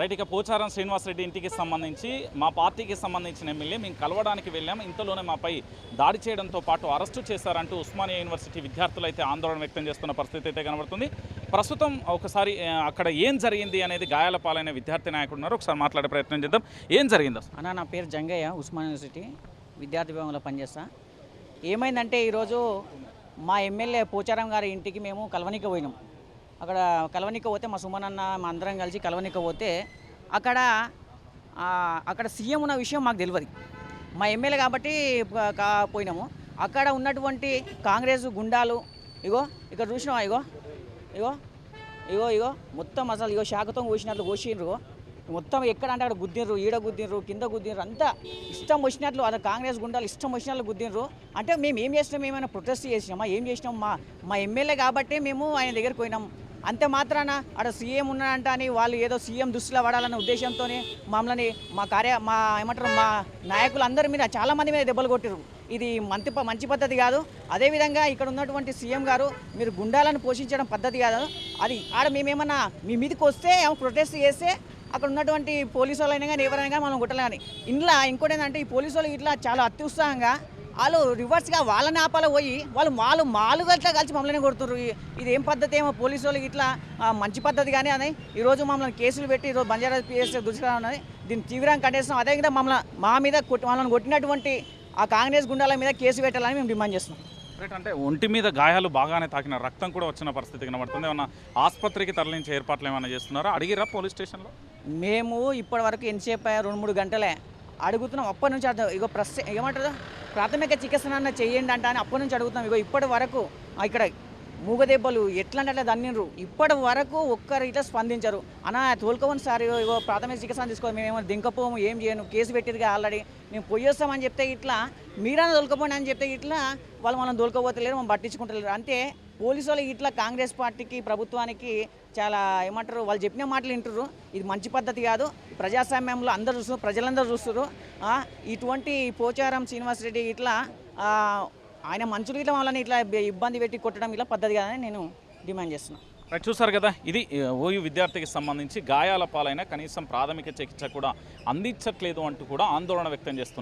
Right ఇక పోచారం శ్రీనివాసరెడ్డి ఇంటికి సంబంధించి మా పార్టీకి సంబంధించిన ఎమ్మెల్యే మేము కలవడానికి వెళ్ళాము ఇంతలోనే మాపై దాడి చేయడంతో పాటు అరెస్టు చేశారంటూ ఉస్మానియా యూనివర్సిటీ విద్యార్థులు అయితే ఆందోళన వ్యక్తం చేస్తున్న పరిస్థితి అయితే కనబడుతుంది. ప్రస్తుతం ఒకసారి అక్కడ ఏం జరిగింది అనేది గాయాల పాలైన విద్యార్థి నాయకుడు ఉన్నారు. ఒకసారి మాట్లాడే ప్రయత్నం చేద్దాం. ఏం జరిగిందో? అన్న నా పేరు జంగయ్య ఉస్మాన్ యూనివర్సిటీ విద్యార్థి విభాగంలో పనిచేస్తా. ఏమైందంటే ఈరోజు మా ఎమ్మెల్యే పోచారం గారి ఇంటికి మేము కలవనికి పోయినాం. అక్కడ కలవనిక పోతే మా సుమన్ అన్న మా అందరం కలిసి కలవనిక పోతే అక్కడ అక్కడ సీఎం ఉన్న విషయం మాకు తెలియదు మా ఎమ్మెల్యే కాబట్టి కా- పోయినాము. అక్కడ ఉన్నటువంటి కాంగ్రెస్ గుండాలు ఇగో ఇక్కడ చూసినావా ఇగో ఇగో ఇగో ఇగో మొత్తం అసలు ఇగో శాఖతో కోసినట్లు కోసిండ్రు మొత్తం ఎక్కడ అంటే అక్కడ గుద్దిండ్రు ఈడ గుద్దిండ్రు కింద గుద్దిండ్రు అంతా ఇష్టం వచ్చినట్లు అది కాంగ్రెస్ గుండాలు ఇష్టం వచ్చినట్లు గుద్దిండ్రు. అంటే మేము ఏం చేసినాం ఏమైనా ప్రొటెస్ట్ చేసినామా ఏం చేసినాం మా మా ఎమ్మెల్యే కాబట్టి మేము ఆయన దగ్గరికి పోయినాం. అంతే మాత్రాన అక్కడ సీఎం ఉన్నాడంట అని వాళ్ళు ఏదో సీఎం దృష్టిలో పడాలన్న ఉద్దేశంతోనే మమ్మల్ని మా కార్య మా ఏమంటారు మా నాయకులందరి మీద చాలామంది మీద దెబ్బలు కొట్టారు ఇది మంచి ప- మంచి పద్ధతి కాదు. అదేవిధంగా ఇక్కడ ఉన్నటువంటి సీఎం గారు మీరు గుండాలను పోషించడం పద్ధతి కాదు. అది ఆడ మేమేమన్నా మీ మీదకి వస్తే ఏమో ప్రొటెస్ట్ చేస్తే అక్కడ ఉన్నటువంటి పోలీసు వాళ్ళైనా కానీ ఎవరైనా కానీ మనం కొట్టలేని. ఇంట్లో ఇంకోటి ఏంటంటే ఈ పోలీసు వాళ్ళు ఇట్లా చాలా అత్యుత్సాహంగా వాళ్ళు రివర్స్గా వాళ్ళని ఆపాల పోయి వాళ్ళు మాలు మాలుగా ఇట్లా కలిసి మమ్మల్ని కొడుతున్నారు ఇది ఏం పద్ధతి ఏమో పోలీసు వాళ్ళకి ఇట్లా మంచి పద్ధతి కానీ అని ఈరోజు మమ్మల్ని కేసులు పెట్టి ఈరోజు బంజారా పిఎస్ ఉన్నది దీన్ని తీవ్రంగా ఖండిస్తున్నాం. అదేవిధంగా మమ్మల్ని మా మీద కొట్టి వాళ్ళని కొట్టినటువంటి ఆ కాంగ్రెస్ గుండాల మీద కేసు పెట్టాలని మేము డిమాండ్ చేస్తున్నాం. రైట్ అంటే ఒంటి మీద గాయాలు బాగానే తాకిన రక్తం కూడా వచ్చిన పరిస్థితి కనబడుతుంది. ఏమన్నా ఆసుపత్రికి తరలించే ఏర్పాట్లు ఏమైనా చేస్తున్నారా? అడిగిరా పోలీస్ స్టేషన్లో? మేము ఇప్పటి వరకు ఎంతసేపు? రెండు మూడు గంటలే అడుగుతున్నాం. అప్పటి నుంచి అర్థం ఇగో ప్రస్ ఏమంటారు? ప్రాథమిక చికిత్స అన్న చేయండి అంట అని అప్పటి నుంచి అడుగుతున్నాం. ఇగో ఇప్పటి వరకు ఇక్కడ మూగదెబ్బలు ఎట్లా అంటే దన్నిండ్రు ఇప్పటి వరకు ఒక్కరు ఇట్లా స్పందించరు. అనా తోలుకోమని సార్ ఇగో ప్రాథమిక చికిత్స తీసుకోవాలి మేమేమో దింకపోము ఏం చేయను కేసు పెట్టిరుగా ఆల్రెడీ. మేము పోయేస్తామని చెప్తే ఇట్లా మీరన్నా తోలుకోపోండి అని చెప్తే ఇట్లా వాళ్ళు మనం తోలుకోబోతలేరు మనం పట్టించుకుంటలేరు. అంటే పోలీసు వాళ్ళు ఇట్లా కాంగ్రెస్ పార్టీకి ప్రభుత్వానికి చాలా ఏమంటారు వాళ్ళు చెప్పిన మాటలు వింటారు ఇది మంచి పద్ధతి కాదు. ప్రజాస్వామ్యంలో అందరు చూస్తున్నారు ప్రజలందరూ చూస్తున్నారు ఇటువంటి పోచారం శ్రీనివాసరెడ్డి ఇట్లా ఆయన మంచులు ఇట్లా వాళ్ళని ఇట్లా ఇబ్బంది పెట్టి కొట్టడం ఇలా పద్ధతి కాదని నేను డిమాండ్ చేస్తున్నాను రైట్ చూసారు కదా ఇది ఓయూ విద్యార్థికి సంబంధించి గాయాల పాలైన కనీసం ప్రాథమిక చికిత్స కూడా అందించట్లేదు అంటూ కూడా ఆందోళన వ్యక్తం చేస్తున్నారు.